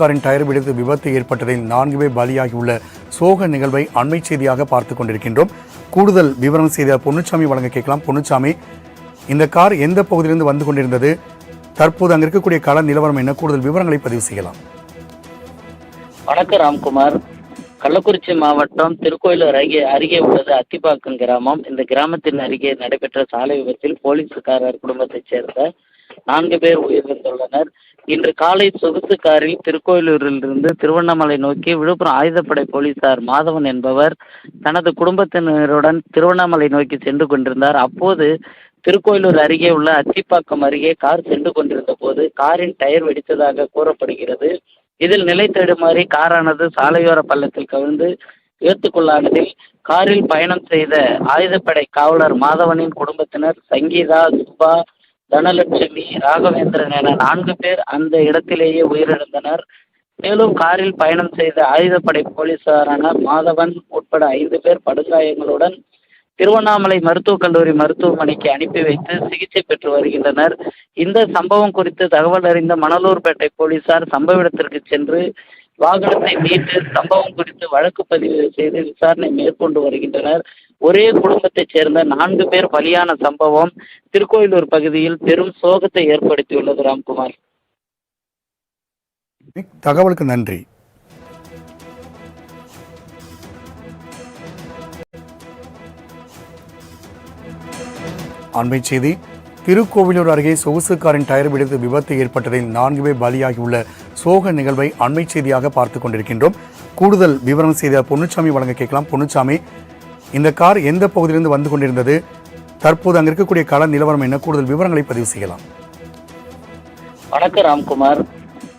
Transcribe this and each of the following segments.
காரின் டயர் வெடித்து விபத்து ஏற்பட்டதில் நான்கு பேர் பலியாகியுள்ள சோக நிகழ்வை அண்மை செய்தியாக பார்த்து கொண்டிருக்கின்றோம். கூடுதல் விவரம் செய்த பொன்னுச்சாமி வழங்க கேட்கலாம். பொன்னுச்சாமி இந்த கார் எந்த பகுதியிலிருந்து வந்து கொண்டிருந்தது? தற்போது அங்கே இருக்கக்கூடிய கள நிலவரம் என்ன? கூடுதல் விவரங்களை பதிவு செய்யலாம். வணக்கம் ராம்குமார். கள்ளக்குறிச்சி மாவட்டம் திருக்கோயிலூர் அருகே அருகே உள்ளது அத்திப்பாக்கம் கிராமம். இந்த கிராமத்தின் அருகே நடைபெற்ற சாலை விபத்தில் போலீஸ்காரர் குடும்பத்தைச் சேர்ந்த நான்கு பேர் உயிரிழந்துள்ளனர். இன்று காலை சொகுசு காரில் திருக்கோயிலூரிலிருந்து திருவண்ணாமலை நோக்கி விழுப்புரம் ஆயுதப்படை போலீசார் மாதவன் என்பவர் தனது குடும்பத்தினருடன் திருவண்ணாமலை நோக்கி சென்று கொண்டிருந்தார். அப்போது திருக்கோயிலூர் அருகே உள்ள அத்திப்பாக்கம் அருகே கார் சென்று கொண்டிருந்த போது காரின் டயர் வெடித்ததாக கூறப்படுகிறது. இதில் நிலை தடுமாறி காரானது சாலையோர பள்ளத்தில் கவிழ்ந்து விபத்துக்குள்ளானதில் காரில் பயணம் செய்த ஆயுதப்படை காவலர் மாதவனின் குடும்பத்தினர் சங்கீதா சுபா தனலட்சுமி ராகவேந்திரன் என நான்கு பேர் அந்த இடத்திலேயே உயிரிழந்தனர். மேலும் காரில் பயணம் செய்த ஆயுதப்படை போலீசாரான மாதவன் உட்பட ஐந்து பேர் படுகாயங்களுடன் திருவண்ணாமலை மருத்துவக் கல்லூரி மருத்துவமனைக்கு அனுப்பி வைத்து சிகிச்சை பெற்று வருகின்றனர். இந்த சம்பவம் குறித்து தகவல் அறிந்த மணலூர்பேட்டை போலீசார் சம்பவ இடத்திற்கு சென்று வாகனத்தை மீட்டு சம்பவம் குறித்து வழக்கு பதிவு செய்து விசாரணை மேற்கொண்டு வருகின்றனர். ஒரே குடும்பத்தைச் சேர்ந்த நான்கு பேர் பலியான சம்பவம் திருக்கோயிலூர் பகுதியில் பெரும் சோகத்தை ஏற்படுத்தியுள்ளது ராம்குமார். தகவலுக்கு நன்றி. அண்மை செய்தி திருக்கோவிலூர் அருகே சொகுசு காரின் டயர் வெடித்து விபத்து ஏற்பட்டதில் நான்கு பேர் பலியாகியுள்ள சோக நிகழ்வை அண்மை செய்தியாக பார்த்து கொண்டிருக்கின்றோம். கூடுதல் விவரம் செய்த பொன்னுச்சாமி வழங்க கேட்கலாம். பொன்னுச்சாமி இந்த கார் எந்த பகுதியிலிருந்து வந்து கொண்டிருந்தது? தற்போது அங்க இருக்கக்கூடிய கள நிலவரம் என்ன? கூடுதல் விவரங்களை பதிவு செய்யலாம். வணக்கம் ராம்குமார்.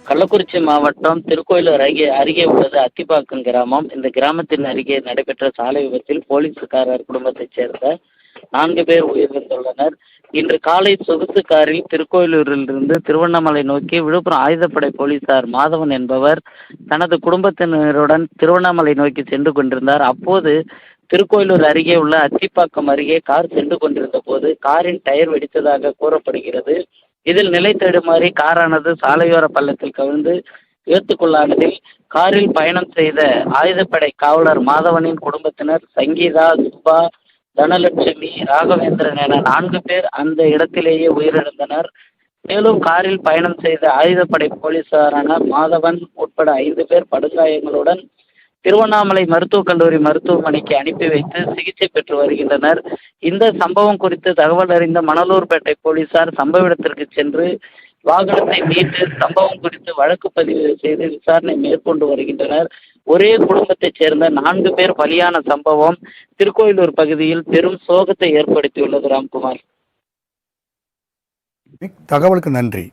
கள்ளக்குறிச்சி மாவட்டம் திருக்கோயிலூர் அருகே அருகே உள்ளது அத்திப்பாக்கம் கிராமம். இந்த கிராமத்தின் அருகே நடைபெற்ற சாலை விபத்தில் போலீஸ்காரர் குடும்பத்தைச் சேர்ந்த நான்கு பேர் உயிரிழந்துள்ளனர். இன்று காலை சொகுசு காரில் திருக்கோயிலூரிலிருந்து திருவண்ணாமலை நோக்கி விழுப்புரம் ஆயுதப்படை போலீசார் மாதவன் என்பவர் தனது குடும்பத்தினருடன் திருவண்ணாமலை நோக்கி சென்று கொண்டிருந்தார். அப்போது திருக்கோயிலூர் அருகே உள்ள அத்திப்பாக்கம் அருகே கார் சென்று கொண்டிருந்த போது காரின் டயர் வெடித்ததாக கூறப்படுகிறது. இதில் நிலை தடுமாறி காரானது சாலையோர பள்ளத்தில் கவிழ்ந்து விபத்துக்குள்ளானதில் காரில் பயணம் செய்த ஆயுதப்படை காவலர் மாதவனின் குடும்பத்தினர் சங்கீதா சுபா தனலட்சுமி ராகவேந்திரன் என நான்கு பேர் அந்த இடத்திலேயே உயிரிழந்தனர். மேலும் காரில் பயணம் செய்த ஆயுதப்படை போலீசாரான மாதவன் உட்பட ஐந்து பேர் படுகாயங்களுடன் திருவண்ணாமலை மருத்துவக் கல்லூரி மருத்துவமனைக்கு அனுப்பி வைத்து சிகிச்சை பெற்று வருகின்றனர். இந்த சம்பவம் குறித்து தகவல் அறிந்த மணலூர்பேட்டை போலீசார் சம்பவ இடத்திற்கு சென்று வாகனத்தை மீட்டு சம்பவம் குறித்து வழக்கு பதிவு செய்து விசாரணை மேற்கொண்டு வருகின்றனர். ஒரே குடும்பத்தைச் சேர்ந்த நான்கு பேர் பலியான சம்பவம் திருக்கோயிலூர் பகுதியில் பெரும் சோகத்தை ஏற்படுத்தியுள்ளது ராம்குமார். தகவலுக்கு நன்றி.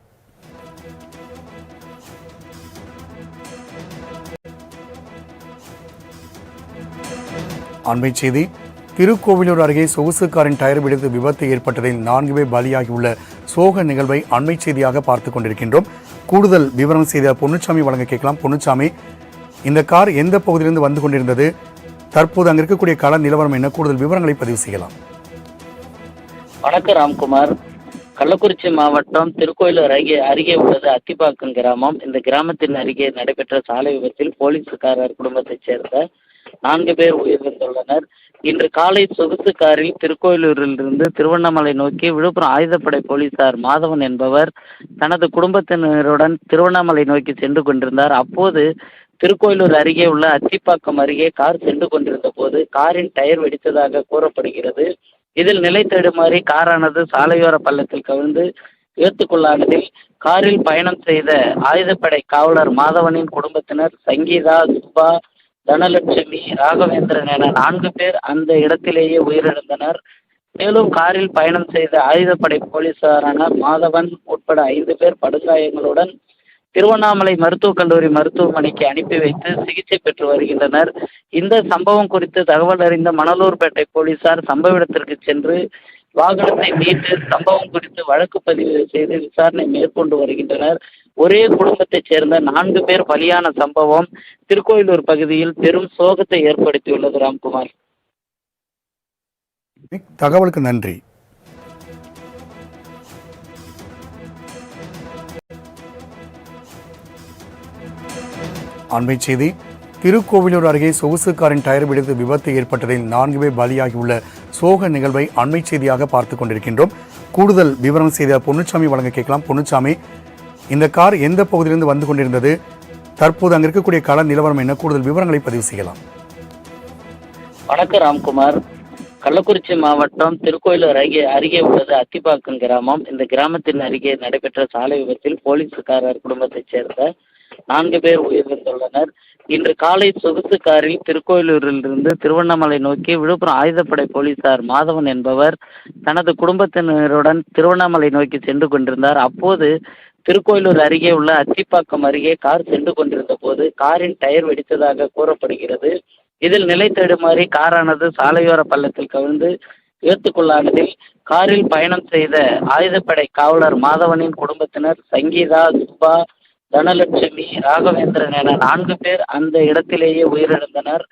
அண்மை செய்தி திருக்கோவிலூர் அருகே சொகுசு காரின் டயர் விடுத்து விபத்து ஏற்பட்டதில் நான்கு பேர் பலியாகியுள்ள சோக நிகழ்வை அண்மை செய்தியாக பார்த்து கொண்டிருக்கின்றோம். கூடுதல் விவரம் செய்த பொன்னுச்சாமி வழங்க கேட்கலாம். பொன்னுச்சாமி இந்த கார் எந்த பகுதியிலிருந்து வந்து கொண்டிருந்தது? தற்போது அங்க இருக்கக்கூடிய கள நிலவரம் என்ன? கூடுதல் விவரங்களை பதிவு செய்யலாம். வணக்கம் ராம்குமார். கள்ளக்குறிச்சி மாவட்டம் திருக்கோயிலூர் அருகே அருகே உள்ளது அத்திப்பாக்கம் கிராமம். இந்த கிராமத்தின் அருகே நடைபெற்ற சாலை விபத்தில் போலீஸ்காரர் குடும்பத்தைச் சேர்ந்த நான்கு பேர் உயிரிழந்துள்ளனர். இன்று காலை சொகுசு காரில் திருக்கோயிலூரிலிருந்து திருவண்ணாமலை நோக்கி விழுப்புரம் ஆயுதப்படை போலீசார் மாதவன் என்பவர் தனது குடும்பத்தினருடன் திருவண்ணாமலை நோக்கி சென்று கொண்டிருந்தார். அப்போது திருக்கோயிலூர் அருகே உள்ள அத்திப்பாக்கம் அருகே கார் சென்று கொண்டிருந்த போது காரின் டயர் வெடித்ததாக கூறப்படுகிறது. இதில் நிலை தடுமாறி காரானது சாலையோர பள்ளத்தில் கவிழ்ந்து விபத்துக்குள்ளானதில் காரில் பயணம் செய்த ஆயுதப்படை காவலர் மாதவனின் குடும்பத்தினர் சங்கீதா சுபா தனலட்சுமி ராகவேந்திரன் என நான்கு பேர் அந்த இடத்திலேயே உயிரிழந்தனர். மேலும் காரில் பயணம் செய்த ஆயுதப்படை போலீசாரான மாதவன் உட்பட ஐந்து பேர் படுகாயங்களுடன் திருவண்ணாமலை மருத்துவக் கல்லூரி மருத்துவமனைக்கு அனுப்பி வைத்து சிகிச்சை பெற்று வருகின்றனர். இந்த சம்பவம் குறித்து தகவல் அறிந்த மணலூர்பேட்டை போலீசார் சம்பவ இடத்திற்கு சென்று வாகனத்தை மீட்டு சம்பவம் குறித்து வழக்கு பதிவு செய்து விசாரணை மேற்கொண்டு வருகின்றனர். ஒரே குடும்பத்தைச் சேர்ந்த நான்கு பேர் பலியான சம்பவம் திருக்கோயிலூர் பகுதியில் பெரும் சோகத்தை ஏற்படுத்தியுள்ளது ராம்குமார். தகவலுக்கு நன்றி. அண்மை செய்தி திருக்கோவிலூர் அருகே சொகுசு காரின் டயர் வெடித்து விபத்து ஏற்பட்டதில் நான்கு பேர் பலியாகியுள்ள சோக நிகழ்வை அண்மைச் செய்தியாக பார்த்து கொண்டிருக்கின்றோம். கூடுதல் விவரம் செய்த பொன்னுச்சாமி வழங்க கேட்கலாம். பொன்னுச்சாமி இந்த கார் எந்த பகுதியிலிருந்து வந்து கொண்டிருந்தது? தற்போது அங்க இருக்கக்கூடிய கள நிலவரம் என்ன? கூடுதல் விவரங்களை பதிவு செய்யலாம். வணக்கம் ராம்குமார். கள்ளக்குறிச்சி மாவட்டம் திருக்கோயிலூர் அருகே அருகே உள்ளது அத்திப்பாக்கம் கிராமம். இந்த கிராமத்தின் அருகே நடைபெற்ற சாலை விபத்தில் போலீஸ்காரர் குடும்பத்தைச் சேர்ந்த நான்கு பேர் உயிரிழந்துள்ளனர். இன்று காலை சொகுசு காரில் திருக்கோயிலூரிலிருந்து திருவண்ணாமலை நோக்கி விழுப்புரம் ஆயுதப்படை போலீசார் மாதவன் என்பவர் தனது குடும்பத்தினருடன் திருவண்ணாமலை நோக்கி சென்று கொண்டிருந்தார். அப்போது திருக்கோயிலூர் அருகே உள்ள அத்திப்பாக்கம் அருகே கார் சென்று கொண்டிருந்த போது காரின் டயர் வெடித்ததாக கூறப்படுகிறது. இதில் நிலை தடுமாறி காரானது சாலையோர பள்ளத்தில் கவிழ்ந்து விபத்துக்குள்ளானதில் காரில் பயணம் செய்த ஆயுதப்படை காவலர் மாதவனின் குடும்பத்தினர் சங்கீதா சுப்பா தனலட்சுமி ராகவேந்திரன் என நான்கு பேர் அந்த இடத்திலேயே உயிரிழந்தனர்.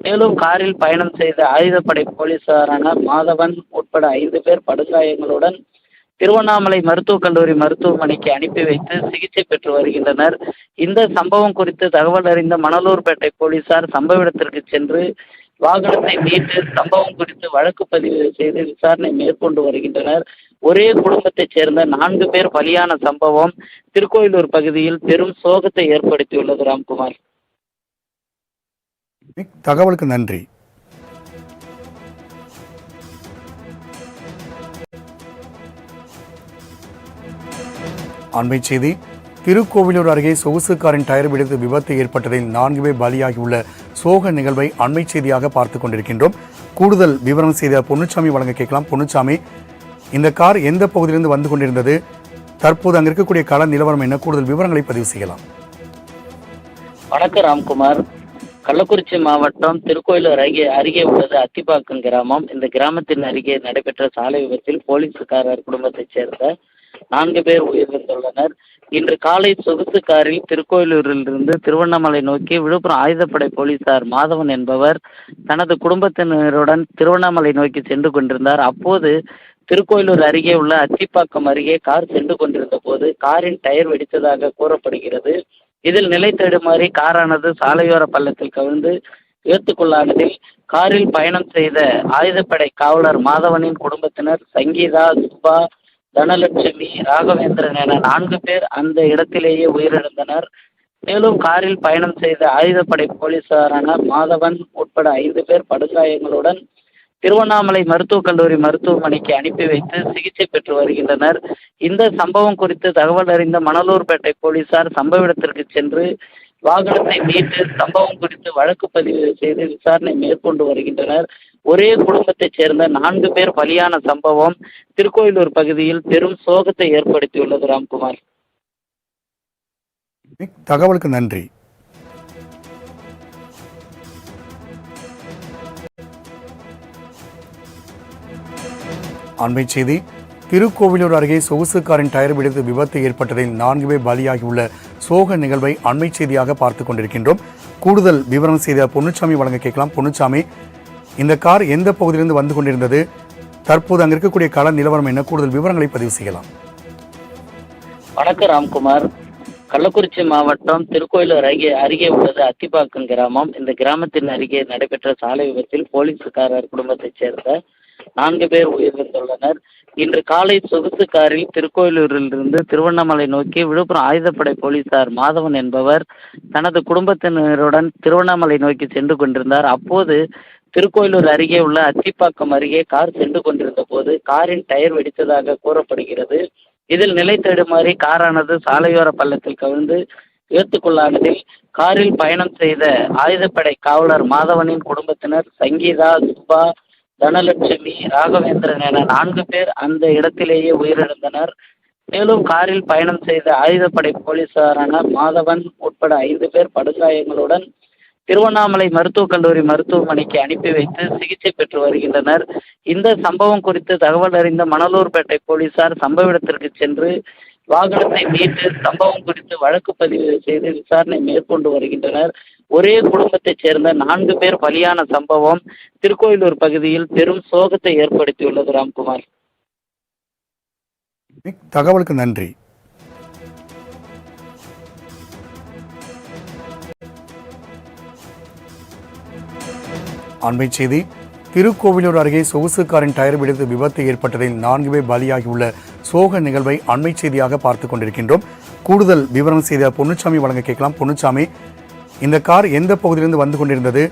மேலும் காரில் பயணம் செய்த ஆயுதப்படை போலீசாரான மாதவன் உட்பட ஐந்து பேர் படுகாயங்களுடன் திருவண்ணாமலை மருத்துவக் கல்லூரி மருத்துவமனைக்கு அனுப்பி வைத்து சிகிச்சை பெற்று வருகின்றனர். இந்த சம்பவம் குறித்து தகவல் அறிந்த மணலூர்பேட்டை போலீசார் சம்பவ இடத்திற்கு சென்று வாகனத்தை மீட்டு சம்பவம் குறித்து வழக்கு பதிவு செய்து விசாரணை மேற்கொண்டு வருகின்றனர். ஒரே குடும்பத்தைச் சேர்ந்த நான்கு பேர் பலியான சம்பவம் திருக்கோயிலூர் பகுதியில் பெரும் சோகத்தை ஏற்படுத்தியுள்ளது ராம்குமார். தகவலுக்கு நன்றி. அண்மை செய்தி திருக்கோவிலூர் அருகே சொகுசு காரின் டயர் வெடித்து விபத்து ஏற்பட்டதில் நான்கு பேர் பலியாகியுள்ள சோக நிகழ்வை அண்மை செய்தியாக பார்த்து கொண்டிருக்கின்றோம். கூடுதல் விவரம் செய்த பொன்னுச்சாமி வழங்க கேட்கலாம். பொன்னுச்சாமி இந்த கார் எந்த பகுதியிலிருந்து வந்து கொண்டிருந்தது? தற்போது அங்க இருக்கக்கூடிய கள நிலவரம் என்ன? கூடுதல் விவரங்களை பதிவு செய்யலாம். வணக்கம் ராம்குமார். கள்ளக்குறிச்சி மாவட்டம் திருக்கோயிலூர் அருகே அருகே உள்ளது அத்திப்பாக்கம் கிராமம். இந்த கிராமத்தின் அருகே நடைபெற்ற சாலை விபத்தில் போலீஸ்காரர் குடும்பத்தைச் சேர்ந்த நான்கு பேர் உயிரிழந்துள்ளனர். இன்று காலை சொகுசு காரில் திருக்கோயிலூரிலிருந்து திருவண்ணாமலை நோக்கி விழுப்புரம் ஆயுதப்படை போலீசார் மாதவன் என்பவர் தனது குடும்பத்தினருடன் திருவண்ணாமலை நோக்கி சென்று கொண்டிருந்தார். அப்போது திருக்கோயிலூர் அருகே உள்ள அத்திப்பாக்கம் அருகே கார் சென்று கொண்டிருந்த போது காரின் டயர் வெடித்ததாக கூறப்படுகிறது. இதில் நிலை தடுமாறி காரானது சாலையோர பள்ளத்தில் கவிழ்ந்து விபத்துக்குள்ளானதில் காரில் பயணம் செய்த ஆயுதப்படை காவலர் மாதவனின் குடும்பத்தினர் சங்கீதா சுப்பா தனலட்சுமி ராகவேந்திரன் என நான்கு பேர் அந்த இடத்திலேயே உயிரிழந்தனர். மேலும் காரில் பயணம் செய்த ஆயுதப்படை போலீசாரான மாதவன் உட்பட ஐந்து பேர் படுகாயங்களுடன் திருவண்ணாமலை மருத்துவக் கல்லூரி மருத்துவமனைக்கு அனுப்பி வைத்து சிகிச்சை பெற்று வருகின்றனர். இந்த சம்பவம் குறித்து தகவல் அறிந்த மணலூர்பேட்டை போலீசார் சம்பவ இடத்திற்கு சென்று வாகனத்தை மீட்டு சம்பவம் குறித்து வழக்கு பதிவு செய்து விசாரணை மேற்கொண்டு வருகின்றனர். ஒரே குடும்பத்தைச் சேர்ந்த நான்கு பேர் பலியான சம்பவம் திருக்கோயிலூர் பகுதியில் பெரும் சோகத்தை ஏற்படுத்தியுள்ளது ராம்குமார். தகவலுக்கு நன்றி. அண்மை செய்தி திருக்கோவிலூர் அருகே சொகுசு காரின் டயர் வெடித்து விபத்து ஏற்பட்டதில் நான்கு பேர் பலியாகியுள்ள சோக நிகழ்வை அண்மை செய்தியாக பார்த்து கொண்டிருக்கின்றோம். கூடுதல் விவரம் செய்த பொன்னுச்சாமி வழங்க கேட்கலாம். பொன்னுச்சாமி இந்த கார் எந்த பகுதியிலிருந்து வந்து கொண்டிருந்தது? தற்போது அங்க இருக்கக்கூடிய கள நிலவரம் என்ன? கூடுதல் விவரங்களை பதிவு செய்யலாம். வணக்கம் ராம்குமார். கள்ளக்குறிச்சி மாவட்டம் திருக்கோயிலூர் அருகே அருகே உள்ளது அத்திப்பாக்கம் கிராமம். இந்த கிராமத்தின் அருகே நடைபெற்ற சாலை விபத்தில் போலீஸ்காரர் குடும்பத்தைச் சேர்ந்த நான்கு பேர் உயிரிழந்துள்ளனர். இன்று காலை சொகுசு காரில் திருக்கோயிலூரிலிருந்து திருவண்ணாமலை நோக்கி விழுப்புரம் ஆயுதப்படை போலீசார் மாதவன் என்பவர் தனது குடும்பத்தினருடன் திருவண்ணாமலை நோக்கி சென்று கொண்டிருந்தார். அப்போது திருக்கோயிலூர் அருகே உள்ள அத்திப்பாக்கம் அருகே கார் சென்று கொண்டிருந்த போது காரின் டயர் வெடித்ததாக கூறப்படுகிறது. இதில் நிலை தடுமாறி காரானது சாலையோர பள்ளத்தில் கவிழ்ந்து விபத்துக்குள்ளானதில் காரில் பயணம் செய்த ஆயுதப்படை காவலர் மாதவனின் குடும்பத்தினர் சங்கீதா சுப்பா தனலட்சுமி ராகவேந்திரன் என நான்கு பேர் அந்த இடத்திலேயே உயிரிழந்தனர். மேலும் காரில் பயணம் செய்த ஆயுதப்படை போலீசாரான மாதவன் உட்பட ஐந்து பேர் படுகாயங்களுடன் திருவண்ணாமலை மருத்துவக் கல்லூரி மருத்துவமனைக்கு அனுப்பி வைத்து சிகிச்சை பெற்று வருகின்றனர். இந்த சம்பவம் குறித்து தகவல் அறிந்த மணலூர்பேட்டை போலீசார் சம்பவ இடத்திற்கு சென்று வாகனத்தை மீட்டு சம்பவம் குறித்து வழக்கு பதிவு செய்து விசாரணை மேற்கொண்டு வருகின்றனர். ஒரே குடும்பத்தைச் சேர்ந்த நான்கு பேர் பலியான சம்பவம் திருக்கோயிலூர் பகுதியில் பெரும் சோகத்தை ஏற்படுத்தியுள்ளது ராம்குமார். தகவலுக்கு நன்றி. அண்மை செய்தி. திருக்கோவிலூர் அருகே சொகுசு காரின் டயர் வெடித்து விபத்து ஏற்பட்டதில் நான்கு பேர் பலியாகியுள்ள சோக நிகழ்வை அண்மை செய்தியாக பார்த்து கொண்டிருக்கின்றோம். கூடுதல் விவரம் செய்த பொன்னுச்சாமி வழங்க கேட்கலாம். பொன்னுச்சாமி இந்த கார் எந்த பகுதியிலிருந்து வந்து கொண்டிருந்தது?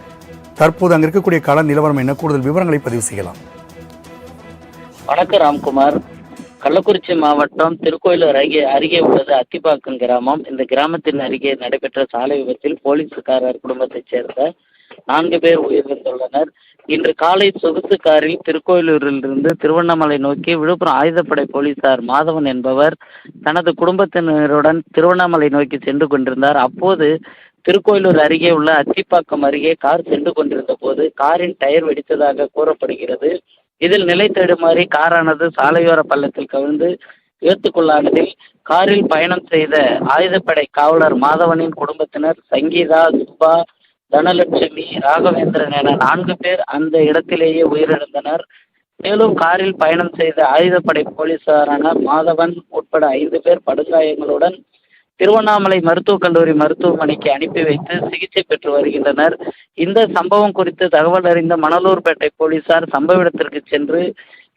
தற்போது அங்க இருக்கக்கூடிய கள நிலவரம் என்ன? கூடுதல் விவரங்களை பதிவு செய்யலாம். வணக்கம் ராம்குமார். கள்ளக்குறிச்சி மாவட்டம் திருக்கோயிலூர் அருகே அருகே உள்ளது அத்திப்பாக்கம் கிராமம். இந்த கிராமத்தின் அருகே நடைபெற்ற சாலை விபத்தில் போலீஸ்காரர் குடும்பத்தைச் சேர்ந்த நான்கு பேர் உயிரிழந்துள்ளனர். இன்று காலை சொகுசு காரில் திருக்கோயிலூரிலிருந்து திருவண்ணாமலை நோக்கி விழுப்புரம் ஆயுதப்படை போலீசார் மாதவன் என்பவர் தனது குடும்பத்தினருடன் திருவண்ணாமலை நோக்கி சென்று கொண்டிருந்தார். அப்போது திருக்கோயிலூர் அருகே உள்ள அத்திப்பாக்கம் அருகே கார் சென்று கொண்டிருந்த போது காரின் டயர் வெடித்ததாக கூறப்படுகிறது. இதில் நிலை தடுமாறி காரானது சாலையோர பள்ளத்தில் கவிழ்ந்து விபத்துக்குள்ளானதில் காரில் பயணம் செய்த ஆயுதப்படை காவலர் மாதவனின் குடும்பத்தினர் சங்கீதா சுப்பா தனலட்சுமி ராகவேந்திரன் என நான்கு பேர் அந்த இடத்திலேயே உயிரிழந்தனர். மேலும் காரில் பயணம் செய்த ஆயுதப்படை போலீசாரான மாதவன் உட்பட ஐந்து பேர் படுகாயங்களுடன் திருவண்ணாமலை மருத்துவக் கல்லூரி மருத்துவமனைக்கு அனுப்பி வைத்து சிகிச்சை பெற்று வருகின்றனர். இந்த சம்பவம் குறித்து தகவல் அறிந்த மணலூர்பேட்டை போலீசார் சம்பவ இடத்திற்கு சென்று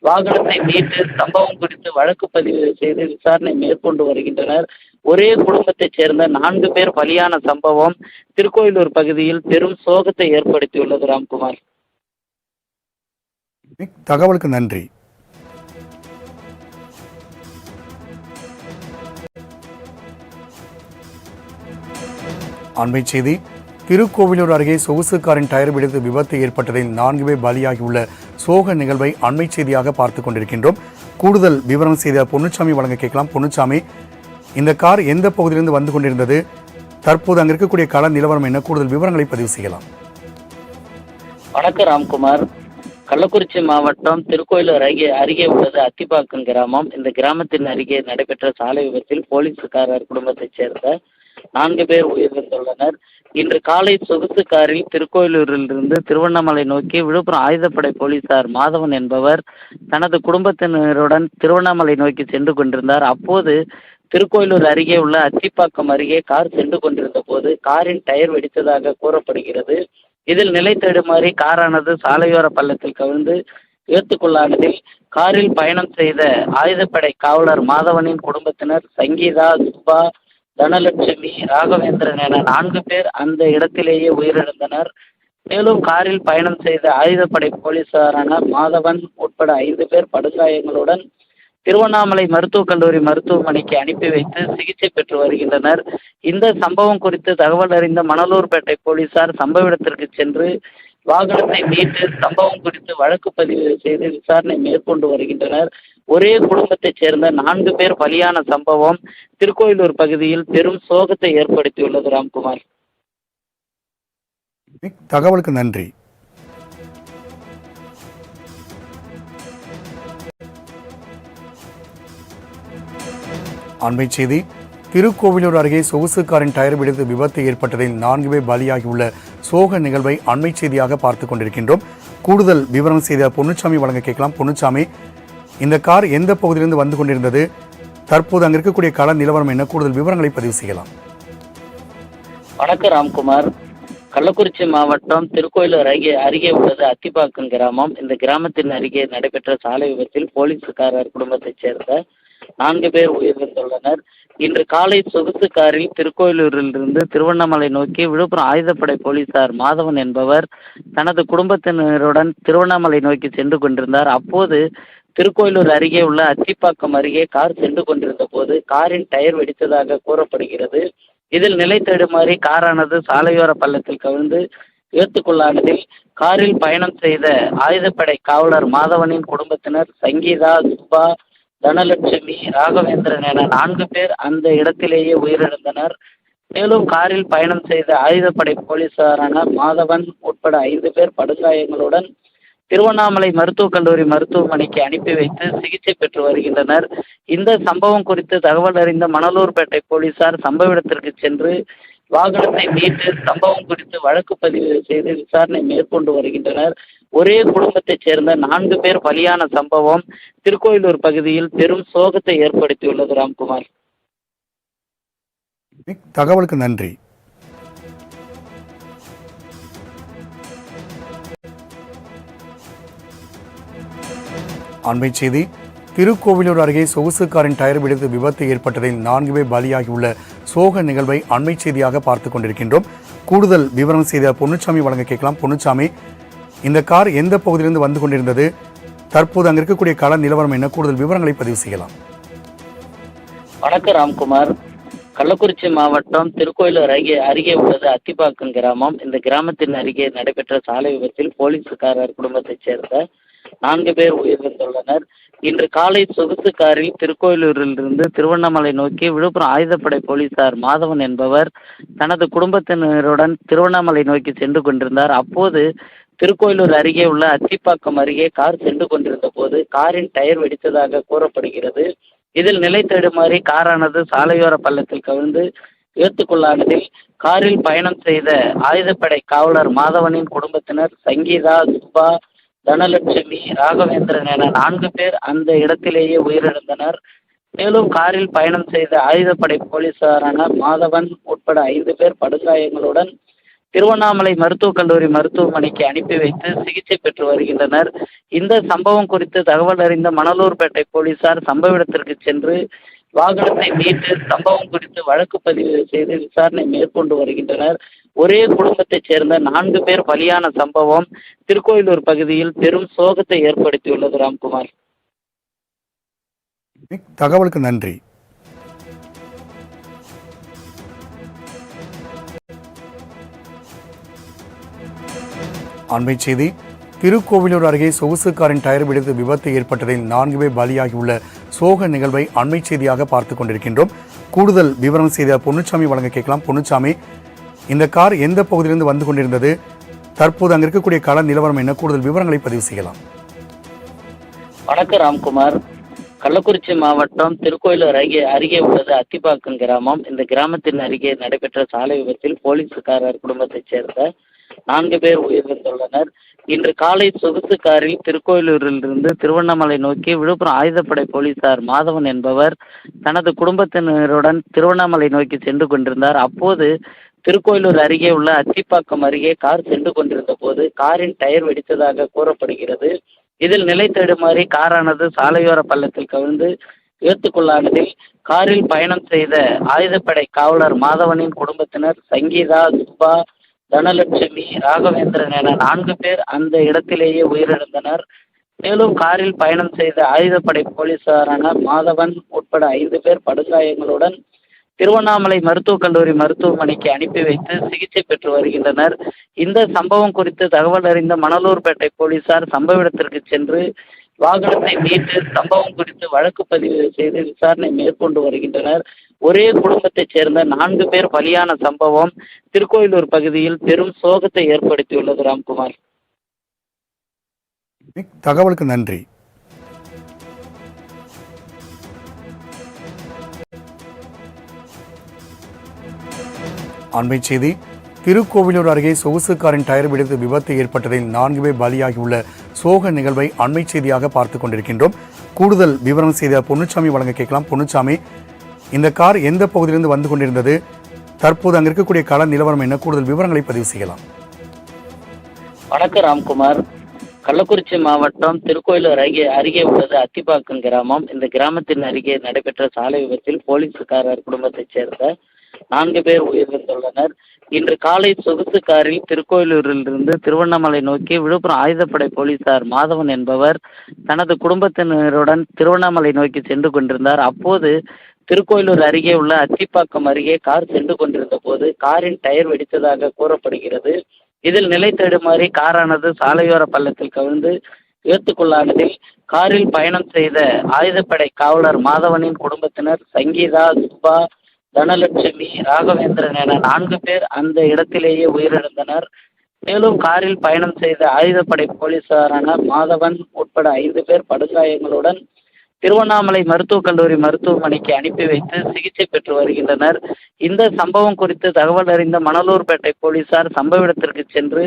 வாகனத்தை மீட்டு சம்பவம் குறித்து வழக்கு பதிவு செய்து விசாரணை மேற்கொண்டு வருகின்றனர். ஒரே குடும்பத்தைச் சேர்ந்த நான்கு பேர் பலியான சம்பவம் திருக்கோயிலூர் பகுதியில் பெரும் சோகத்தை ஏற்படுத்தியுள்ளது ராம்குமார். தகவலுக்கு நன்றி. அண்மை செய்தி திருக்கோவிலூர் அருகே சொகுசு காரின் டயர் விடுத்து விபத்து ஏற்பட்டதில் நான்கு பேர் பலியாகியுள்ள சோக நிகழ்வை அண்மை செய்தியாக பார்த்து கொண்டிருக்கின்றோம். கூடுதல் விவரம் செய்த பொன்னுச்சாமி வழங்க கேட்கலாம். பொன்னுச்சாமி இந்த கார் எந்த பகுதியிலிருந்து வந்து கொண்டிருந்தது? தற்போது அங்க இருக்கக்கூடிய கள நிலவரம் என்ன? கூடுதல் விவரங்களை பதிவு செய்யலாம். வணக்கம் ராம்குமார். கள்ளக்குறிச்சி மாவட்டம் திருக்கோயிலூர் அருகே அருகே உள்ளது அத்திப்பாக்கம் கிராமம். இந்த கிராமத்தின் அருகே நடைபெற்ற சாலை விபத்தில் போலீஸ்காரர் குடும்பத்தைச் சேர்ந்த நான்கு பேர் உயிரிழந்துள்ளனர். இன்று காலை சொகுசு காரில் திருக்கோயிலூரிலிருந்து திருவண்ணாமலை நோக்கி விழுப்புரம் ஆயுதப்படை போலீசார் மாதவன் என்பவர் தனது குடும்பத்தினருடன் திருவண்ணாமலை நோக்கி சென்று கொண்டிருந்தார். அப்போது திருக்கோயிலூர் அருகே உள்ள அத்திப்பாக்கம் அருகே கார் சென்று கொண்டிருந்த போது காரின் டயர் வெடித்ததாக கூறப்படுகிறது. இதில் நிலை தடுமாறி காரானது சாலையோர பள்ளத்தில் கவிழ்ந்து விபத்துக்குள்ளானதில் காரில் பயணம் செய்த ஆயுதப்படை காவலர் மாதவனின் குடும்பத்தினர் சங்கீதா சுப்பா தனலட்சுமி ராகவேந்திரன் என நான்கு பேர் அந்த இடத்திலேயே உயிரிழந்தனர். மேலும் காரில் பயணம் செய்த ஆயுதப்படை போலீசாரான மாதவன் உட்பட ஐந்து பேர் படுகாயங்களுடன் திருவண்ணாமலை மருத்துவக் கல்லூரி மருத்துவமனைக்கு அனுப்பி வைத்து சிகிச்சை பெற்று வருகின்றனர். இந்த சம்பவம் குறித்து தகவல் அறிந்த மணலூர்பேட்டை போலீசார் சம்பவ இடத்திற்கு சென்று வாகனத்தை மீட்டு சம்பவம் குறித்து வழக்கு பதிவு செய்து விசாரணை மேற்கொண்டு வருகின்றனர். ஒரே குடும்பத்தைச் சேர்ந்த நான்கு பேர் பலியான சம்பவம் திருக்கோயிலூர் பகுதியில் பெரும் சோகத்தை ஏற்படுத்தியுள்ளது ராம்குமார். தகவலுக்கு நன்றி. அண்மை செய்தி திருக்கோவிலூர் அருகே சொகுசு காரின் டயர் வெடித்து விபத்து ஏற்பட்டதில் நான்கு பேர் பலியாகியுள்ள சோக நிகழ்வை அண்மைச் செய்தியாக பார்த்து கொண்டிருக்கின்றோம். கூடுதல் விவரம் செய்த பொன்னுச்சாமி வழங்க கேட்கலாம். பொன்னுச்சாமி இந்த கார் எந்த பகுதியிலிருந்து வந்து கொண்டிருந்தது? தற்போது அங்க இருக்கக்கூடிய கள நிலவரம் என்ன? கூடுதல் விவரங்களை பதிவு செய்யலாம். வணக்கம் ராம்குமார். கள்ளக்குறிச்சி மாவட்டம் திருக்கோயிலூர் அருகே அருகே உள்ளது அத்திப்பாக்கம் கிராமம். இந்த கிராமத்தின் அருகே நடைபெற்ற சாலை விபத்தில் போலீஸ்காரர் குடும்பத்தைச் சேர்ந்த நான்கு பேர் உயிரிழந்துள்ளனர். இன்று காலை சொகுசு காரில் திருக்கோயிலூரிலிருந்து திருவண்ணாமலை நோக்கி விழுப்புரம் ஆயுதப்படை போலீசார் மாதவன் என்பவர் தனது குடும்பத்தினருடன் திருவண்ணாமலை நோக்கி சென்று கொண்டிருந்தார். அப்போது திருக்கோயிலூர் அருகே உள்ள அத்திப்பாக்கம் அருகே கார் சென்று கொண்டிருந்த போது காரின் டயர் வெடித்ததாக கூறப்படுகிறது. இதில் நிலை தடுமாறி காரானது சாலையோர பள்ளத்தில் கவிழ்ந்து விபத்துக்குள்ளானதில் காரில் பயணம் செய்த ஆயுதப்படை காவலர் மாதவனின் குடும்பத்தினர் சங்கீதா சுப்பா தனலட்சுமி ராகவேந்திரன் என நான்கு பேர் அந்த இடத்திலேயே உயிரிழந்தனர். மேலும் காரில் பயணம் செய்த ஆயுதப்படை போலீசாரான மாதவன் உட்பட ஐந்து பேர் படுகாயங்களுடன் திருவண்ணாமலை மருத்துவக் கல்லூரி மருத்துவமனைக்கு அனுப்பி வைத்து சிகிச்சை பெற்று வருகின்றனர். இந்த சம்பவம் குறித்து தகவல் அறிந்த மணலூர்பேட்டை போலீசார் சம்பவ இடத்திற்கு சென்று வாகனத்தை மீட்டு சம்பவம் குறித்து வழக்கு பதிவு செய்து விசாரணை மேற்கொண்டு வருகின்றனர். ஒரே குடும்பத்தைச் சேர்ந்த நான்கு பேர் பலியான சம்பவம் திருக்கோயிலூர் பகுதியில் பெரும் சோகத்தை ஏற்படுத்தியுள்ளது ராம்குமார். தகவலுக்கு நன்றி. அண்மை செய்தி. திருக்கோவிலூர் அருகே சொகுசு காரின் டயர் வெடித்து விபத்து ஏற்பட்டதில் நான்கு பேர் பலியாகியுள்ள சோக நிகழ்வை அண்மை செய்தியாக பார்த்து கொண்டிருக்கின்றோம். கூடுதல் விவரம் செய்த பொன்னுச்சாமி வழங்க கேட்கலாம். பொன்னுச்சாமி இந்த கார் எந்த பகுதியிலிருந்து வந்து கொண்டிருந்தது? தற்போது அங்க இருக்கக்கூடிய கள நிலவரம் என்ன? கூடுதல் விவரங்களை பதிவு செய்யலாம். வணக்கம் ராம்குமார். கள்ளக்குறிச்சி மாவட்டம் திருக்கோயிலூர் அருகே அருகே உள்ளது அத்திப்பாக்கம் கிராமம். இந்த கிராமத்தின் அருகே நடைபெற்ற சாலை விபத்தில் போலீஸ்காரர் குடும்பத்தைச் சேர்ந்த நான்கு பேர் உயிரிழந்துள்ளனர். இன்று காலை சொகுசு காரில் திருக்கோயிலூரிலிருந்து திருவண்ணாமலை நோக்கி விழுப்புரம் ஆயுதப்படை போலீசார் மாதவன் என்பவர் தனது குடும்பத்தினருடன் திருவண்ணாமலை நோக்கி சென்று கொண்டிருந்தார். அப்போது திருக்கோயிலூர் அருகே உள்ள அத்திப்பாக்கம் அருகே கார் சென்று கொண்டிருந்த போது காரின் டயர் வெடித்ததாக கூறப்படுகிறது. இதில் நிலை தடுமாறி காரானது சாலையோர பள்ளத்தில் கவிழ்ந்து விபத்துக்குள்ளானதில் காரில் பயணம் செய்த ஆயுதப்படை காவலர் மாதவனின் குடும்பத்தினர் சங்கீதா சுப்பா தனலட்சுமி ராகவேந்திரன் என நான்கு பேர் அந்த இடத்திலேயே உயிரிழந்தனர். மேலும் காரில் பயணம் செய்த ஆயுதப்படை போலீசாரான மாதவன் உட்பட ஐந்து பேர் படுகாயங்களுடன் திருவண்ணாமலை மருத்துவக் கல்லூரி மருத்துவமனைக்கு அனுப்பி வைத்து சிகிச்சை பெற்று வருகின்றனர். இந்த சம்பவம் குறித்து தகவல் அறிந்த மணலூர்பேட்டை போலீசார் சம்பவ இடத்திற்கு சென்று வாகனத்தை மீட்டு சம்பவம் குறித்து வழக்கு பதிவு செய்து விசாரணை மேற்கொண்டு வருகின்றனர். ஒரே குடும்பத்தைச் சேர்ந்த நான்கு பேர் பலியான சம்பவம் திருக்கோயிலூர் பகுதியில் பெரும் சோகத்தை ஏற்படுத்தியுள்ளது ராம்குமார். தகவலுக்கு நன்றி. அண்மை செய்தி திருக்கோவிலூர் அருகே சொகுசு காரின் டயர் வெடித்து விபத்து ஏற்பட்டதில் நான்கு பேர் பலியாகியுள்ள சோக நிகழ்வை அண்மை செய்தியாக பார்த்து கொண்டிருக்கின்றோம். கூடுதல் விவரம் செய்த பொன்னுச்சாமி வழங்க கேட்கலாம். பொன்னுச்சாமி இந்த கார் எந்த பகுதியிலிருந்து வந்து கொண்டிருந்தது? தற்போது அங்க இருக்கக்கூடிய கள நிலவரம் என்ன? கூடுதல் விவரங்களை பதிவு செய்யலாம். வணக்கம் ராம்குமார். கள்ளக்குறிச்சி மாவட்டம் திருக்கோயிலூர் அருகே அருகே உள்ளது அத்திப்பாக்கம் கிராமம். இந்த கிராமத்தின் அருகே நடைபெற்ற சாலை விபத்தில் போலீஸ்காரர் குடும்பத்தைச் சேர்ந்த நான்கு பேர் உயிரிழந்துள்ளனர். இன்று காலை சொகுசு காரில் திருக்கோயிலூரிலிருந்து திருவண்ணாமலை நோக்கி விழுப்புரம் ஆயுதப்படை போலீசார் மாதவன் என்பவர் தனது குடும்பத்தினருடன் திருவண்ணாமலை நோக்கி சென்று கொண்டிருந்தார். அப்போது திருக்கோயிலூர் அருகே உள்ள அத்திப்பாக்கம் அருகே கார் சென்று கொண்டிருந்த போது காரின் டயர் வெடித்ததாக கூறப்படுகிறது. இதில் நிலை தடுமாறி காரானது சாலையோர பள்ளத்தில் கவிழ்ந்து விபத்துக்குள்ளானதில் காரில் பயணம் செய்த ஆயுதப்படை காவலர் மாதவனின் குடும்பத்தினர் சங்கீதா சுப்பா தனலட்சுமி ராகவேந்திரன் என நான்கு பேர் அந்த இடத்திலேயே உயிரிழந்தனர். மேலும் காரில் பயணம் செய்த ஆயுதப்படை போலீசாரான மாதவன் உட்பட ஐந்து பேர் படுகாயங்களுடன் திருவண்ணாமலை மருத்துவக் கல்லூரி மருத்துவமனைக்கு அனுப்பி வைத்து சிகிச்சை பெற்று வருகின்றனர். இந்த சம்பவம் குறித்து தகவல் அறிந்த மணலூர்பேட்டை போலீசார் சம்பவ இடத்திற்கு சென்று வாகனத்தை மீட்டு சம்பவம் குறித்து வழக்கு பதிவு செய்து விசாரணை மேற்கொண்டு வருகின்றனர். ஒரே குடும்பத்தைச் சேர்ந்த நான்கு பேர் பலியான சம்பவம் திருக்கோயிலூர் பகுதியில் பெரும் சோகத்தை ஏற்படுத்தியுள்ளது ராம்குமார். தகவலுக்கு நன்றி. அண்மை செய்தி. திருக்கோவிலூர் அருகே சொகுசு காரின் டயர் விடுத்து விபத்து ஏற்பட்டதில் நான்கு பேர் பலியாகியுள்ள சோக நிகழ்வை அண்மை செய்தியாக பார்த்து கொண்டிருக்கின்றோம். கூடுதல் விவரம் செய்த பொன்னுச்சாமி வழங்க கேட்கலாம். பொன்னுச்சாமி இந்த கார் எந்த பகுதியிலிருந்து வந்து கொண்டிருந்தது? தற்போது அங்க இருக்கக்கூடிய கள நிலவரம் என்ன? கூடுதல் விவரங்களை பதிவு செய்யலாம். வணக்கம் ராம்குமார். கள்ளக்குறிச்சி மாவட்டம் திருக்கோயிலூர் அருகே அருகே உள்ளது அத்திப்பாக்கம் கிராமம். இந்த கிராமத்தின் அருகே நடைபெற்ற சாலை விபத்தில் போலீஸ்காரர் குடும்பத்தைச் சேர்ந்த நான்கு பேர் உயிரிழந்துள்ளனர். இன்று காலை சொகுசு காரில் திருக்கோயிலூரிலிருந்து திருவண்ணாமலை நோக்கி விழுப்புரம் ஆயுதப்படை போலீசார் மாதவன் என்பவர் தனது குடும்பத்தினருடன் திருவண்ணாமலை நோக்கி சென்று கொண்டிருந்தார். அப்போது திருக்கோயிலூர் அருகே உள்ள அத்திப்பாக்கம் அருகே கார் சென்று கொண்டிருந்த போது காரின் டயர் வெடித்ததாக கூறப்படுகிறது. இதில் நிலை தடுமாறி காரானது சாலையோர பள்ளத்தில் கவிழ்ந்து விபத்துக்குள்ளானதில் காரில் பயணம் செய்த ஆயுதப்படை காவலர் மாதவனின் குடும்பத்தினர் சங்கீதா சுப்பா தனலட்சுமி ராகவேந்திரன் என நான்கு பேர் அந்த இடத்திலேயே உயிரிழந்தனர். மேலும் காரில் பயணம் செய்த ஆயுதப்படை போலீசாரான மாதவன் உட்பட ஐந்து பேர் படுகாயங்களுடன் திருவண்ணாமலை மருத்துவக் கல்லூரி மருத்துவமனைக்கு அனுப்பி வைத்து சிகிச்சை பெற்று வருகின்றனர். இந்த சம்பவம் குறித்து தகவல் அறிந்த மணலூர்பேட்டை போலீசார் சம்பவ இடத்திற்கு சென்று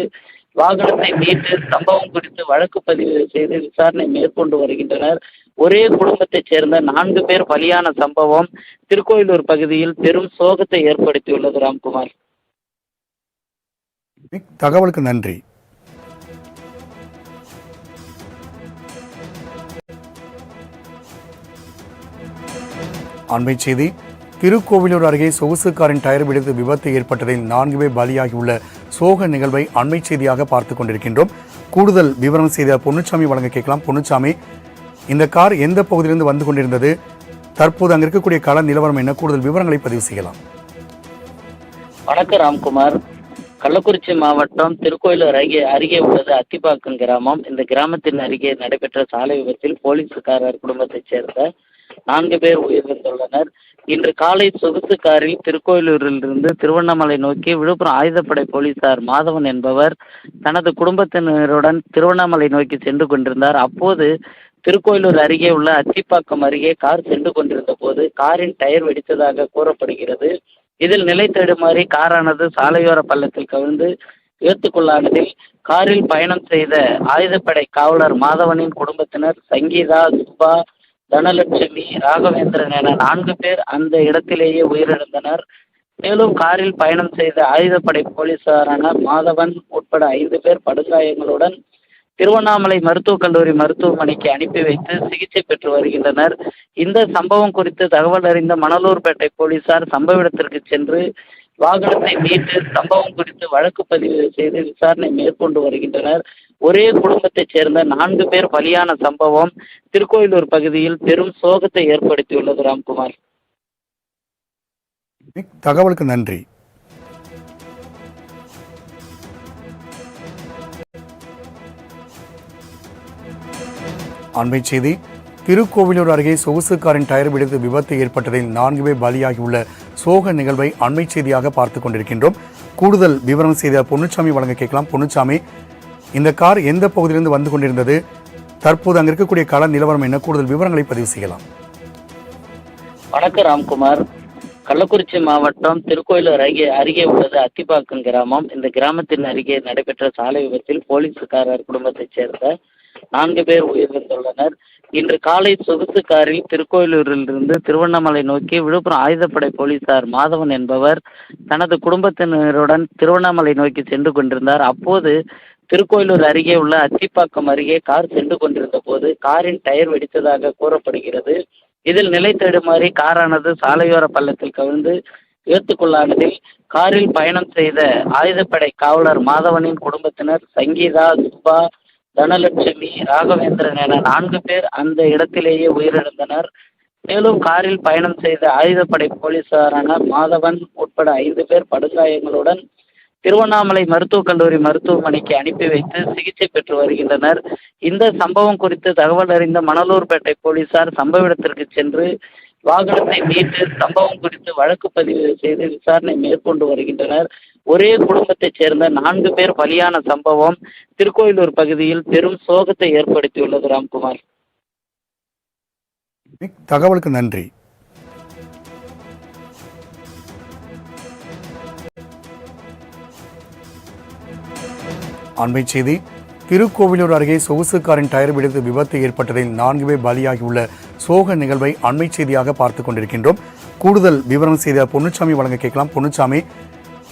வாகனத்தை மீட்டு சம்பவம் குறித்து வழக்கு பதிவு செய்து விசாரணை மேற்கொண்டு வருகின்றனர். ஒரே குடும்பத்தைச் சேர்ந்த நான்கு பேர் பலியான சம்பவம் திருக்கோயிலூர் பகுதியில் பெரும் சோகத்தை ஏற்படுத்தியுள்ளது ராம்குமார். தகவலுக்கு நன்றி. அண்மை செய்தி திருக்கோவிலூர் அருகே சொகுசுக்காரின் டயர் விடுத்து விபத்து ஏற்பட்டதில் நான்கு பேர் பலியாகியுள்ள சோக நிகழ்வை அண்மை செய்தியாக பார்த்து கொண்டிருக்கின்றோம். கூடுதல் விவரம் செய்த பொன்னுச்சாமி வழங்க கேட்கலாம். பொன்னுச்சாமி இந்த கார் எந்த பகுதியிலிருந்து வந்து கொண்டிருந்தது? தற்போது அங்க இருக்கக்கூடிய கள நிலவரம் என்ன? கூடுதல் விவரங்களை பதிவு செய்யலாம். வணக்கம் ராம்குமார். கள்ளக்குறிச்சி மாவட்டம் திருக்கோயிலூர் அருகே அருகே உள்ளது அத்திப்பாக்கம் கிராமம். இந்த கிராமத்தின் அருகே நடைபெற்ற சாலை விபத்தில் போலீஸ்காரர் குடும்பத்தைச் சேர்ந்த நான்கு பேர் உயிரிழந்துள்ளனர். இன்று காலை சொகுசு காரில் திருக்கோயிலூரிலிருந்து திருவண்ணாமலை நோக்கி விழுப்புரம் ஆயுதப்படை போலீசார் மாதவன் என்பவர் தனது குடும்பத்தினருடன் திருவண்ணாமலை நோக்கி சென்று கொண்டிருந்தார். அப்போது திருக்கோயிலூர் அருகே உள்ள அத்திப்பாக்கம் அருகே கார் சென்று கொண்டிருந்த போது காரின் டயர் வெடித்ததாக கூறப்படுகிறது. இதில் நிலை தடுமாறி காரானது சாலையோர பள்ளத்தில் கவிழ்ந்து விபத்துக்குள்ளானதில் காரில் பயணம் செய்த ஆயுதப்படை காவலர் மாதவனின் குடும்பத்தினர் சங்கீதா சுபா தனலட்சுமி ராகவேந்திரன் என நான்கு பேர் அந்த இடத்திலேயே உயிரிழந்தனர். மேலும் காரில் பயணம் செய்த ஆயுதப்படை போலீசாரான மாதவன் உட்பட ஐந்து பேர் படுகாயங்களுடன் திருவண்ணாமலை மருத்துவக் கல்லூரி மருத்துவமனைக்கு அனுப்பி வைத்து சிகிச்சை பெற்று வருகின்றனர். இந்த சம்பவம் குறித்து தகவல் அறிந்த மணலூர்பேட்டை போலீசார் சம்பவ இடத்திற்கு சென்று வாகனத்தை மீட்டு சம்பவம் குறித்து வழக்கு பதிவு செய்து விசாரணை மேற்கொண்டு வருகின்றனர். ஒரே குடும்பத்தைச் சேர்ந்த நான்கு பேர் பலியான சம்பவம் திருக்கோயிலூர் பகுதியில் பெரும் சோகத்தை ஏற்படுத்தியுள்ளது ராம்குமார். தகவலுக்கு நன்றி. அண்மை செய்தி திருக்கோவிலூர் அருகே சொகுசுக்காரின் டயர் வெடித்து விபத்து ஏற்பட்டதில் நான்கு பேர் பலியாகியுள்ள சோக நிகழ்வை அண்மை செய்தியாக பார்த்து கொண்டிருக்கின்றோம். கூடுதல் விவரம் செய்த பொன்னுச்சாமி வழங்க கேட்கலாம். பொன்னுச்சாமி இந்த கார் எந்த பகுதியிலிருந்து வந்து கொண்டிருந்தது? தற்போது அங்க இருக்கக்கூடிய கள நிலவரம் என்ன? கூடுதல் விவரங்களை பதிவு செய்யலாம். வணக்கம் ராம்குமார். கள்ளக்குறிச்சி மாவட்டம் திருக்கோயிலூர் அருகே அருகே உள்ளது அத்திப்பாக்கம் கிராமம். இந்த கிராமத்தின் அருகே நடைபெற்ற சாலை விபத்தில் போலீஸ்காரர் குடும்பத்தைச் சேர்ந்த நான்கு பேர் உயிரிழந்துள்ளனர். இன்று காலை சொகுசு காரில் திருக்கோயிலூரிலிருந்து திருவண்ணாமலை நோக்கி விழுப்புரம் ஆயுதப்படை போலீசார் மாதவன் என்பவர் தனது குடும்பத்தினருடன் திருவண்ணாமலை நோக்கி சென்று கொண்டிருந்தார். அப்போது திருக்கோயிலூர் அருகே உள்ள அத்திப்பாக்கம் அருகே கார் சென்று கொண்டிருந்த போது காரின் டயர் வெடித்ததாக கூறப்படுகிறது. இதில் நிலை தடுமாறி காரானது சாலையோர பள்ளத்தில் கவிழ்ந்து விபத்துக்குள்ளானதில் காரில் பயணம் செய்த ஆயுதப்படை காவலர் மாதவனின் குடும்பத்தினர் சங்கீதா சுப்பா தனலட்சுமி ராகவேந்திரன் என நான்கு பேர் அந்த இடத்திலேயே உயிரிழந்தனர். மேலும் காரில் பயணம் செய்த ஆயுதப்படை போலீசாரான மாதவன் உட்பட ஐந்து பேர் படுகாயங்களுடன் திருவண்ணாமலை மருத்துவக் கல்லூரி மருத்துவமனைக்கு அனுப்பி வைத்து சிகிச்சை பெற்று வருகின்றனர். இந்த சம்பவம் குறித்து தகவல் அறிந்த மணலூர்பேட்டை போலீசார் சம்பவ இடத்திற்கு சென்று வாகனத்தை மீட்டு சம்பவம் குறித்து வழக்கு பதிவு செய்து விசாரணை மேற்கொண்டு வருகின்றனர். ஒரே குடும்பத்தைச் சேர்ந்த நான்கு பேர் பலியான சம்பவம் திருக்கோயிலூர் பகுதியில் பெரும் சோகத்தை ஏற்படுத்தியுள்ளது ராம்குமார். தகவலுக்கு நன்றி. அண்மை செய்தி திருக்கோவிலூர் அருகே சொகுசுக்காரின் டயர் வெடித்து விபத்து ஏற்பட்டதில் நான்கு பேர் பலியாகியுள்ள சோக நிகழ்வை அண்மை செய்தியாக பார்த்துக் கொண்டிருக்கின்றோம். கூடுதல் விவரம் செய்த பொன்னுச்சாமி வழங்க கேட்கலாம். பொன்னுச்சாமி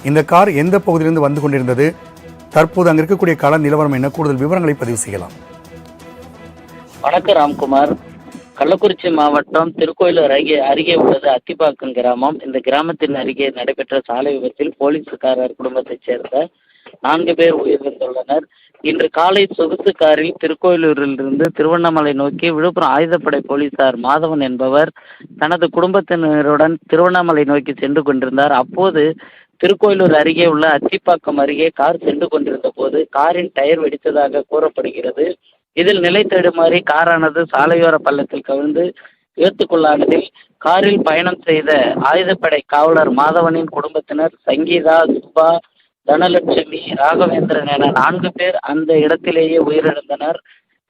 இந்த கார் எந்த பகுதியிலிருந்து வந்து கொண்டிருந்தது? தற்போது அங்க இருக்கக்கூடிய கள நிலவரம் என்ன? கூடுதல் விவரங்களை பதிவு செய்யலாம். வணக்கம் ராம்குமார். கள்ளக்குறிச்சி மாவட்டம் திருக்கோயிலூர் அருகே அருகே உள்ளது அத்திப்பாக்கம் கிராமம். இந்த கிராமத்தின் அருகே நடைபெற்ற சாலை விபத்தில் போலீஸ்காரர் குடும்பத்தைச் சேர்ந்த நான்கு பேர் உயிரிழந்துள்ளனர். இன்று காலை சொகுசு காரில் திருக்கோயிலூரிலிருந்து திருவண்ணாமலை நோக்கி விழுப்புரம் ஆயுதப்படை போலீசார் மாதவன் என்பவர் தனது குடும்பத்தினருடன் திருவண்ணாமலை நோக்கி சென்று கொண்டிருந்தார். அப்போது திருக்கோயிலூர் அருகே உள்ள அத்திப்பாக்கம் அருகே கார் சென்று கொண்டிருந்த போது காரின் டயர் வெடித்ததாக கூறப்படுகிறது. இதில் நிலை தடுமாறி காரானது சாலையோர பள்ளத்தில் கவிழ்ந்து விபத்துக்குள்ளானதில் காரில் பயணம் செய்த ஆயுதப்படை காவலர் மாதவனின் குடும்பத்தினர் சங்கீதா சுபா தனலட்சுமி ராகவேந்திரன் என நான்கு பேர் அந்த இடத்திலேயே உயிரிழந்தனர்.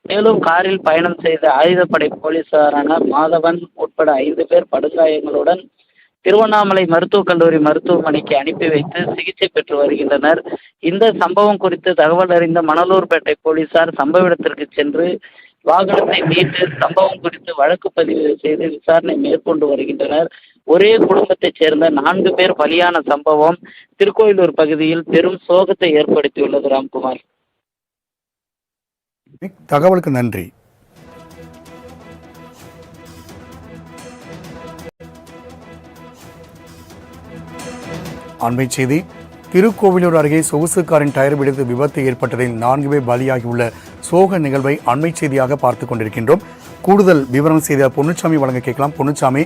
மேலும் காரில் பயணம் செய்த ஆயுதப்படை போலீசாரான மாதவன் உட்பட ஐந்து பேர் படுகாயங்களுடன் திருவண்ணாமலை மருத்துவக் கல்லூரி மருத்துவமனைக்கு அனுப்பி வைத்து சிகிச்சை பெற்று வருகின்றனர். இந்த சம்பவம் குறித்து தகவல் அறிந்த மணலூர்பேட்டை போலீசார் சம்பவ இடத்திற்கு சென்று வாகனத்தை மீட்டு சம்பவம் குறித்து வழக்கு பதிவு செய்து விசாரணை மேற்கொண்டு வருகின்றனர். ஒரே குடும்பத்தைச் சேர்ந்த நான்கு பேர் பலியான சம்பவம் திருக்கோயிலூர் பகுதியில் பெரும் சோகத்தை ஏற்படுத்தியுள்ளது ராம்குமார். தகவலுக்கு நன்றி. அண்மை செய்தி. திருக்கோவிலூர் அருகே சொகுசு காரின் டயர் வெடித்து விபத்து ஏற்பட்டதில் நான்கு பேர் பலியாகியுள்ள சோக நிகழ்வை அண்மை செய்தியாக பார்த்து கொண்டிருக்கின்றோம். கூடுதல் விவரம் செய்த பொன்னுச்சாமி வழங்க கேட்கலாம். பொன்னுச்சாமி